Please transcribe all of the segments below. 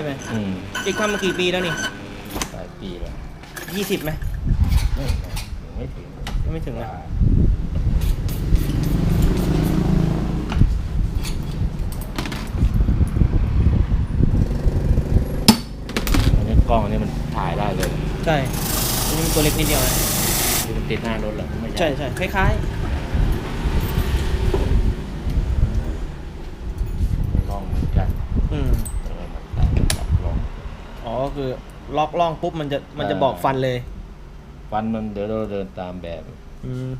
ช่ไหมอืมอีกทำมากี่ปีแล้วนี่หลายปีแล้วยี่สิบไหมไม่ไม่ถึงยังไม่ถึงนะอันนี้กล้องอันนี้มันถ่ายได้เลยใช่อันนี้มันตัวเล็กนิดเดียวนะ ที่มันติดหน้ารถเหรอไม่ใช่ใช่คล้ายกล้องเหมือนกัน ๆ อืม เออมันต่างจากกล้อง อ๋อ ก็คือล็อกล่องปุ๊บมันจะมันจะบอกฟันเลย ฟันมันเดี๋ยวเราเดินตามแบบ อืม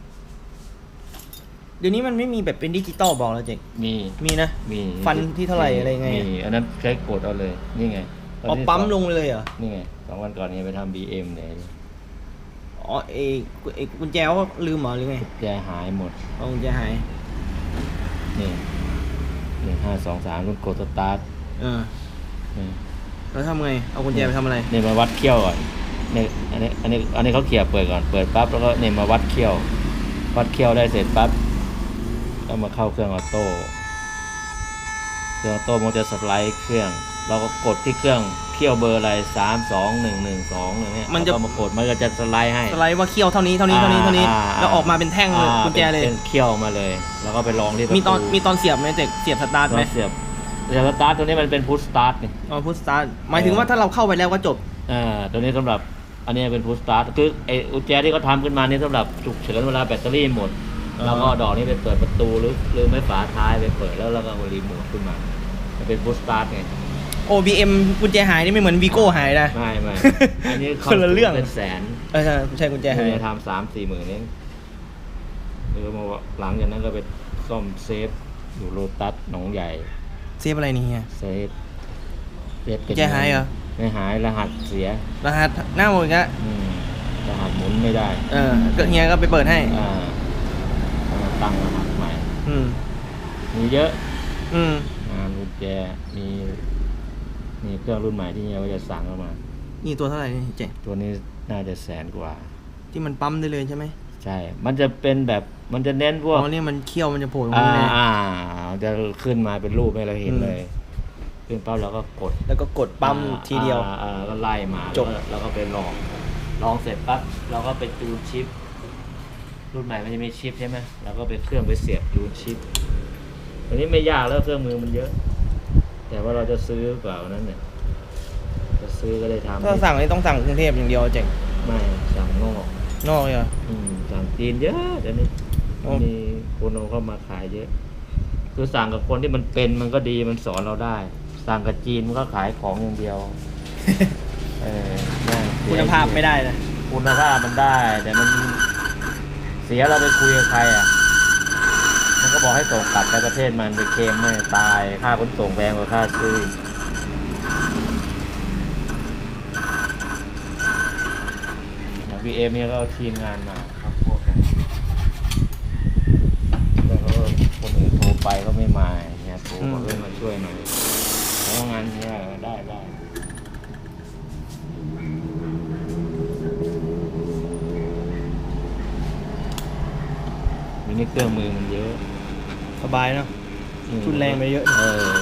เดี๋ยวนี้มันไม่มีแบบเป็นดิจิตอลบอกแล้วเจ๊กมีมีนะมีฟันที่เท่าไหร่อะไรไงมีอันนั้นใช้กดเอาเลยนี่ไงตนอ๋อที่ปั๊มสอลงเลยเหรอนี่ไงสองวันก่อนนี้ไปทำบีเอ็มเนี่ยอ๋อเอกเอกกุญแจเขาลืมเหรอหรือไงแจหายหมดเอากุญแจหายนี่หนึ่งห้าสองสามรุ่นกดสตาร์ทเออนี่ แล้วทำไง เอากุญแจไปทำอะไรนี่มาวัดเขี้ยวก่อนนี่อันนี้อันนี้อันนี้เขาเขี่ยเปิดก่อนเปิดปั๊บแล้วก็นี่มาวัดเขี้ยว วัดเขี้ยวได้เสร็จปั๊บก็มาเข้าเครื่องออโต้เครื่องออโต้มันจะสไลด์เครื่อง เราก็กดที่เครื่องเขี้ยวเบอร์อะไรสามสองหนึ่งหนึ่งสองอย่างเงี้ยมันจะ เราก็มากดมันก็จะสไลด์ให้ สไลด์ว่าเคี่ยวเท่านี้เท่านี้เท่านี้เท่านี้ อ่า แล้วออกมาเป็นแท่งเลยอ่ากุญแจเลย ป็นเขี้ยวมาเลย แล้วก็ไปลองที่ประมีตอนตูมีตอนเสียบไหมเจ๊กเสียบสตาร์ทตอไหมนเสียบ เสียบสตาร์ทตัวนี้มันเป็นพุชสตาร์ทนี่ อ๋อพุทสตาร์ทหมายถึงว่าถ้าเราเข้าไปแล้วก็จบอ่าตัวนี้สำหรับอันนี้เป็นพุชสตาร์ทคือไอ้อุจแจที่เขาทำขึ้นมานี่สำหรับฉุกเฉินเวลาแบตเตอรี่หมดอ๋อแล้วก็เอาดอกนี้ไปเปิดประตูหรือหรือไม่ฝาท้ายไปเปิดแล้วเราก็เอารีโมทขึ้นมามันเป็นพุชสตาร์ทไงโอ BM กุญแจหายนี่ไม่เหมือนวีโก้หายนะ ไม่ไม่อันนี้คนละเรื่อง เป็นแสนเออใช่ใช่กุญแจหายจะทำสามสี่หมื่นเองเออมาว่าหลังจากนั้นก็ไปซ่อมเซฟอยู่โลตัสหนองใหญ่ เซฟอะไรนี่เฮียเซฟเซฟกุญแจหายเหรอไม่หายรหัสเสีย รหัสหน้าหมดอีกแล้วอืมรหัสหมุนไม่ได้เออก็เฮียก็ไปเปิดให้ อ่าต้องมาตั้งรหัสใหม่ อืม มีเยอะอืมงานกุญแจมีมีเครื่องรุ่นใหม่ที่เราจะสั่งเข้ามา นี่ตัวเท่าไหร่นี่เจ๊ตัวนี้น่าจะแสนกว่า ที่มันปั๊มได้เลยใช่ไหมใช่ มันจะเป็นแบบมันจะเน้นพวกอ๋อเนี่ยมันเคี่ยวมันจะโผล่ตรงอ่านี้เลยอ่า จะขึ้นมาเป็นรูปให้เราเห็นอืมเลย ขึ้นปั๊บเราก็กด แล้วก็กดปั๊มอ่าทีเดียวอ่าอ่าก็ไล่มาจบแล้วก็เราก็ไปลองลองเสร็จปั๊บเราก็ไปจูนชิป รุ่นใหม่มันจะมีชิปใช่ไหมเราก็ไปเครื่องไปเสียบจูนชิปอันนี้ไม่ยากแล้วเครื่องมือมันเยอะ แต่ว่าเราจะซื้อเปล่านั้นเนี่ยจะซื้อก็ได้ทำถ้าสั่งนี่ต้องสั่งกรุงเทพอย่างเดียวเจ๊งไม่สั่งนอกนอกเลยเหรออืมสั่งจีนเยอะเดี๋ยวนี้โอ้มีคนเอาเข้ามาขายเยอะ คือสั่งกับคนที่มันเป็นมันก็ดีมันสอนเราได้ สั่งกับจีนมันก็ขายของอย่างเดียว เออแม่งเสียคุณภาพไม่ได้นะคุณภาพมันได้ แต่มันเสียเราไปคุยกับใครอะ มันก็บอกให้ส่งกลับไปประเทศมันไปเคลมไม่ตายค่าขนส่งแพงกว่าค่าซื้ออย่างพีเอ็มเนี่ยก็เอาทีมงานมาครับพวกกันแล้วเขาก็คนอื่นโทร ไปก็ไม่มาเนี่ยโทรบอกให้มาช่วยหน่อยเพราะว่างานเนี่ยได้ได้มีนี่เครื่องมือมันเยอะสบายเนาะทุนแรงไปเยอะ เออ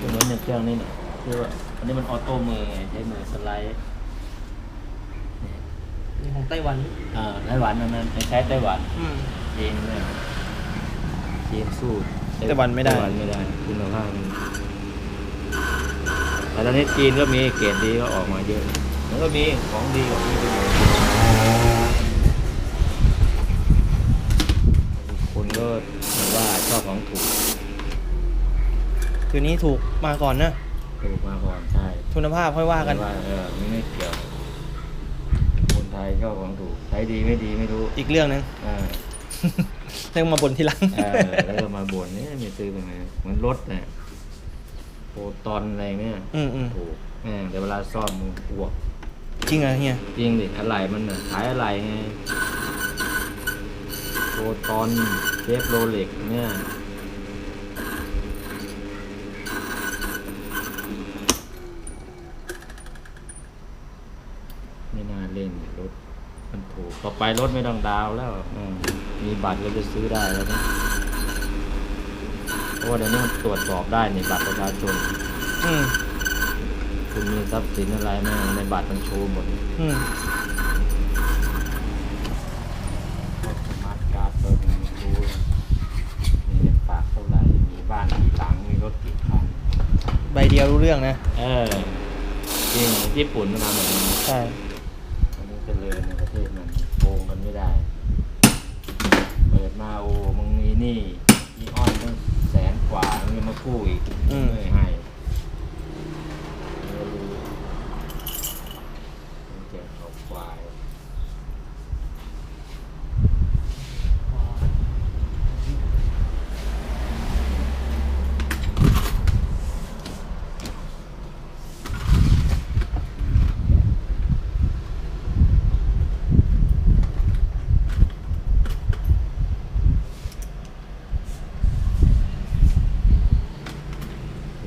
ตัวนี้เนี่ยเครื่องนี่เนี่ยคือว่าอันนี้มันออโต้มือไงใช้มือสไลด์นี่ ของไต้หวันอ่าไต้หวันอันนั้นใช้ไต้หวันอืมจีนเนี่ยจีนสู้ไต้หวันไม่ได้ ไต้หวันไม่ได้คุณภาพมันแต่ตอนนี้จีนก็มีเกรดดีก็ออกมาเยอะมันก็มีของดีของดีไปหมดคนก็เหมือนว่าชอบของถูกคือนี้ถูกมาก่อนนะถูกมาก่อนใช่คุณภาพค่อยว่ากันไม่เออไม่ไม่เกี่ยวคน ไทยชอบของถูกใช้ดีไม่ดีไม่รู้อีกเรื่องหนึงเออเรื่องมาบนทีหลังเออแล้วก็มาบ่นเนี่ยไม่ซื้อตรงไหนเหมือนรถเนี่ยโปรตอนอะไรเนี่ยอืมอืมถูกแม่งแต่เวลาซ่อมมึงอ้วกจริงเหรอเฮียจริงดิอะไรมันน่ะขายอะไรไงโปรตอนเชฟโรเล็กเนี่ยไม่น่าเล่นรถมันถูกต่อ ไปรถไม่ต้องดาวน์แล้วอืมมีบัตรก็จะซื้อได้แล้วนะราะว่าเดี๋ยวนี้มันตรวจสอบได้ในบัตรประชาชนอืมคุณมีทรัพย์สินอะไรแม่งในบัตรมันโชว์หมดอืมสมาร์ทการ์ดเปิดมันรู้มีเงินฝากเท่าไหร่ มีบ้านกี่หลัง มีรถกี่คัน ใบเดียวรู้เรื่องนะ เออจริงญี่ปุ่นมันทำแบบนี้ใช่ มันเจริญในประเทศมันโกงกันไม่ได้ เปิด มาโอ้มึงมีหนี้อีออนตั้งแสนกว่ามึงยังมากู้อีกอืม ไม่ให้ไม่รู้มึงแจกเขาควาย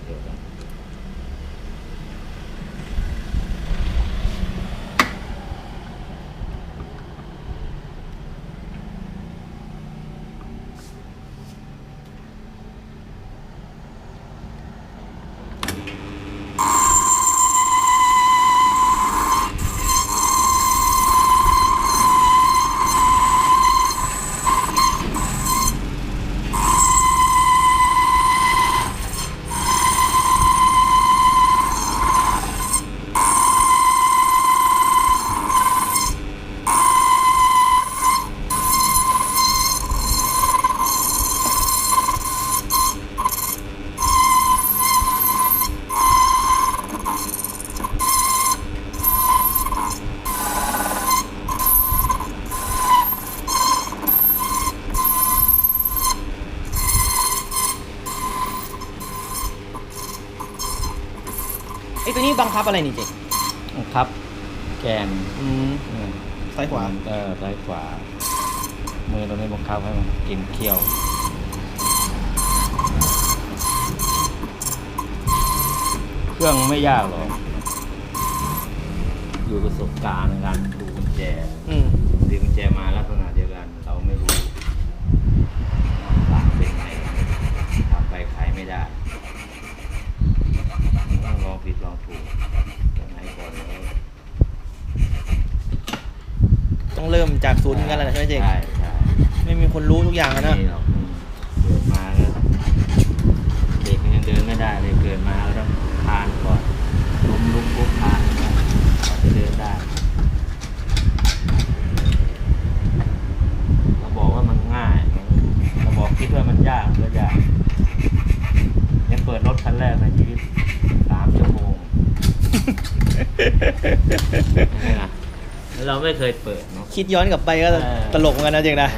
เดี๋ยวกัน ไอ้ตัวนี้บังคับอะไรนี่เจ๊ครับ แกนอืมอืมซ้ายขวาเออซ้ายขวา มือตรงนี้บังคับให้มันกินเคี้ยวเครื่องไม่ยากหรอกอยู่ประสบการณ์ในการดูกุญแจอืมดึงกุญแจมาลักษณะเดียวกัน เราไม่รู้หลังเป็นไงทำไปขายไม่ได้ต้องลองผิดลองถูกยังไงก่อนแล้ว ต้อง เริ่มจากศูนย์เหมือนกันแหละใช่ไหมเจ๊ใช่ใช่ไม่มีคนรู้ทุกอย่างอะนะนี่หรอกเกิดมาแล้วเด็กยังเดินไม่ได้เลยเกิดมาแล้วต้องคลานก่อนล้มลุกปุ๊บคลานก่อนก่อนจะเดินได้เราบอกว่ามันง่ายเราบอกคิดว่ามันยากมันก็ยากยังเปิดรถคันแรกในชีวิตสามชั่วโมงใช่ไหมล่ะแล้ว เราไม่เคยเปิดเนาะ คิดย้อนกลับไปก็เออ ตลกเหมือนกันนะเจ๊นะ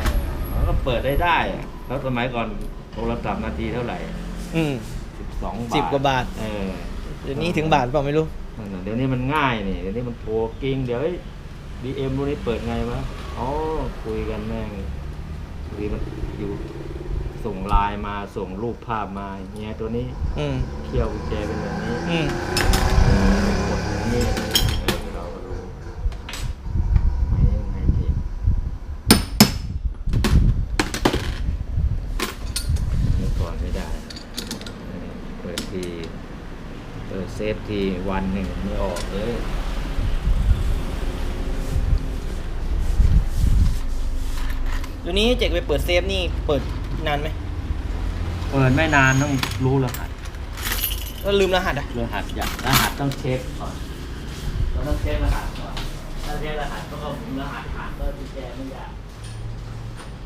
มันก็เปิดได้ได้อะแล้วสมัยก่อนโทรศัพท์นาทีเท่าไหร่อืม สิบสองบาทสิบกว่าบาท เออเดี๋ยวนี้ถึงบาทเปล่าไม่รู้ นั่นน่ะเดี๋ยวนี้มันง่ายนี่เดี๋ยวนี้มันโทรกิ้งเดี๋ยวบีเอ็มรุ่นนี้เปิดไงวะอ๋อคุยกันแม่งคุยมันอยู่ส่งไลน์มาส่งรูปภาพมาเนี่ยตัวนี้อืมเขี่ยวกุญแจเป็นแบบนี้อืมกดอย่างนี้เออเราก็รู้ไม่ไม่จริงเมื่อก่อนไม่ได้เออเปิดที เปิดเซฟทีวันหนึ่งไม่ออกเลยเดี๋ยวนี้เจ๊ไปเปิดเซฟนี่เปิดนานไหมเปิดไม่นานต้องรู้รหัสแล้วลืมรหัสอะรหัสอย่างรหัสต้องเช็คก่อนเราต้องเช็ครหัสก่อนถ้าเช็ครหัสก็เอาหมุนรหัสผ่านก็กุญแจไม่ยาก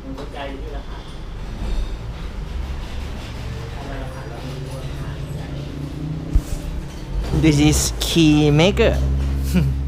มันกุญแจอยู่ที่รหัส This is Key Maker.